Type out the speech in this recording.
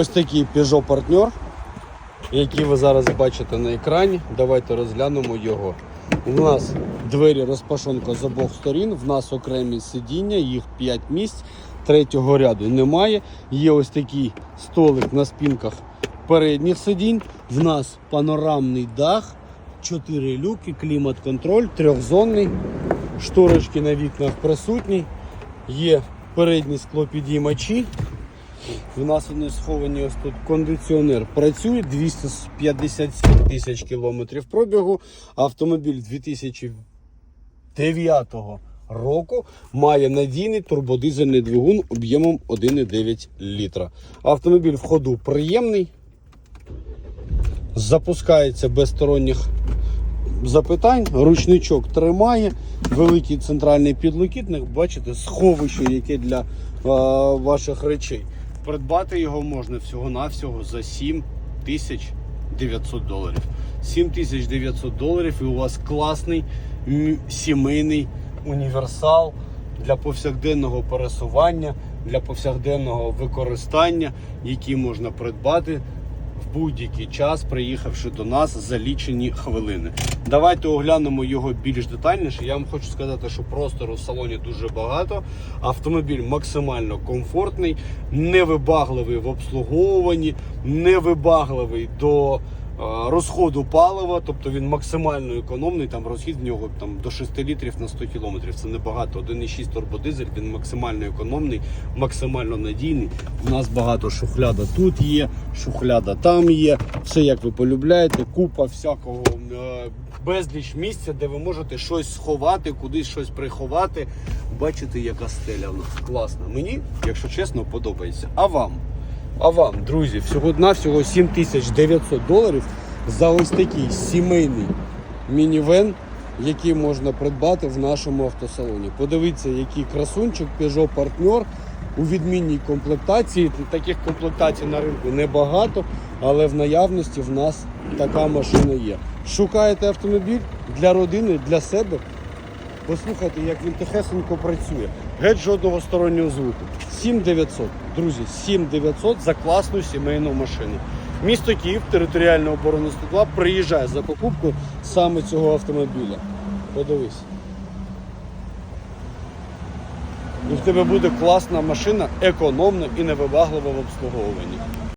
Ось такий Peugeot партнер, який ви зараз бачите на екрані. Давайте розглянемо його. У нас двері розпашонка з обох сторін, в нас окремі сидіння, їх 5 місць, третього ряду немає. Є ось такий столик на спинках передніх сидінь. В нас панорамний дах, 4 люки, клімат-контроль, трьохзонний, шторочки на вікнах присутні. Є передні склопідіймачі. У нас вони сховані ось тут кондиціонер працює 257 тисяч кілометрів пробігу. Автомобіль 2009 року має надійний турбодизельний двигун об'ємом 1,9 літра. Автомобіль в ходу приємний, запускається без сторонніх запитань, ручничок тримає, великий центральний підлокітник, бачите, сховище, яке для е, ваших речей. Придбати його можна всього-навсього за 7 тисяч 900 доларів. 7900 доларів і у вас класний сімейний універсал для повсякденного пересування, для повсякденного використання, який можна придбати в будь-який час, приїхавши до нас за лічені хвилини. Давайте оглянемо його більш детальніше. Я вам хочу сказати, що простору в салоні дуже багато. Автомобіль максимально комфортний, невибагливий в обслуговуванні, невибагливий до розходу палива, тобто він максимально економний. Там розхід в нього там до 6 літрів на 100 кілометрів. Це небагато. 1,6 турбодизель, він максимально економний, максимально надійний. У нас багато шухляда тут є, шухляда там є. Все як ви полюбляєте, купа всякого е, безліч місця, де ви можете щось сховати, кудись щось приховати. Бачите, яка стеля в нас класна. Мені, якщо чесно, подобається. А вам? А вам, друзі, всього на всього 7900 доларів за ось такий сімейний мінівен, який можна придбати в нашому автосалоні. Подивіться, який красунчик Peugeot партнер у відмінній комплектації. Таких комплектацій на ринку небагато, але в наявності в нас така машина є. Шукаєте автомобіль для родини, для себе. Послухайте, як він тихесенько працює. Геть жодного стороннього звуку. 7900. Друзі, 7900 за класну сімейну машину. Місто Київ, територіальна оборона 102, приїжджає за покупку саме цього автомобіля. Подивись. І в тебе буде класна машина, економна і невибаглива в обслуговуванні.